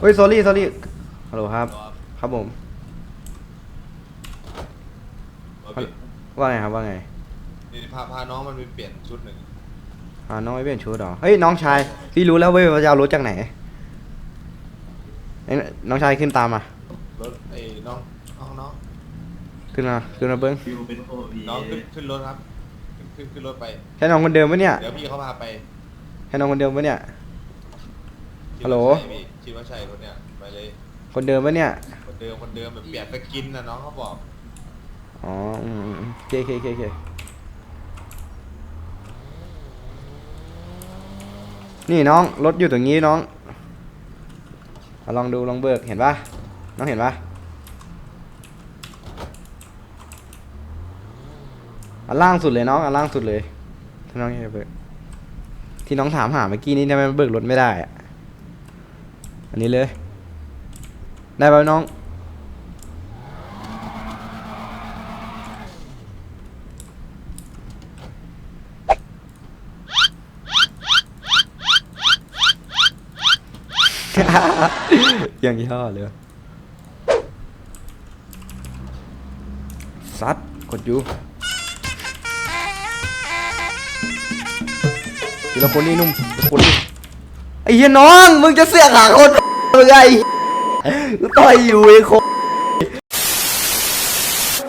เฮ้ย sorry sorry ฮัลโหลครับ ครับผมเอาพี่ว่าไงครับว่าไงนี่พาพาน้องมันไปเปลี่ยนชุดหนึ่งอ่าน้องไม่เปลี่ยนชุดเหรอ เฮ้ยน้องชาย พี่รู้แล้วเว้ยว่าจะเอารถจากไหนเอ้ยน้องชายขึ้นตามมา รถไอ้น้องน้องน้องขึ้นมา ขึ้นมาเบิ้งฟิวเป็นโควิดน้องขึ้นขึ้นรถครับ ขึ้นขึ้นขึ้นรถไปแค่น้องคนเดิมปะเนี่ย เดี๋ยวพี่เขาพาไปแค่น้องคนเดิมปะเนี่ย ฮัลโหลคิดว่าใช่พี่ คิดว่าใช่คนเนี้ยไปเลยคนเดิมปะเนี่ย คนเดิมคนเดิมแบบเปลี่ยนสกินนะน้องเขาบอกอ๋ออืมอืมอืมโอเคโอเคโอเคโอเคนี่น้อง รถอยู่ตรงนี้น้องเอาลองดูลองเบิกเห็นปะน้องเห็นปะอันล่างสุดเลยน้องอันล่างสุดเลยถ้าน้องอยากจะเบิกที่น้องถามหาเมื่อกี้นี้ทำไมมันเบิกรถไม่ได้อะ อันนี้เลยได้ป่ะน้องอย่างยี่ห้อเลยซัดกดอยู่ทีละคนนี่นุ่มทีละคนนี่ไอ้เหี้ยน้อง มึงจะเสียกหาคน มึงไงกูต่อยอยู่ไอ้คน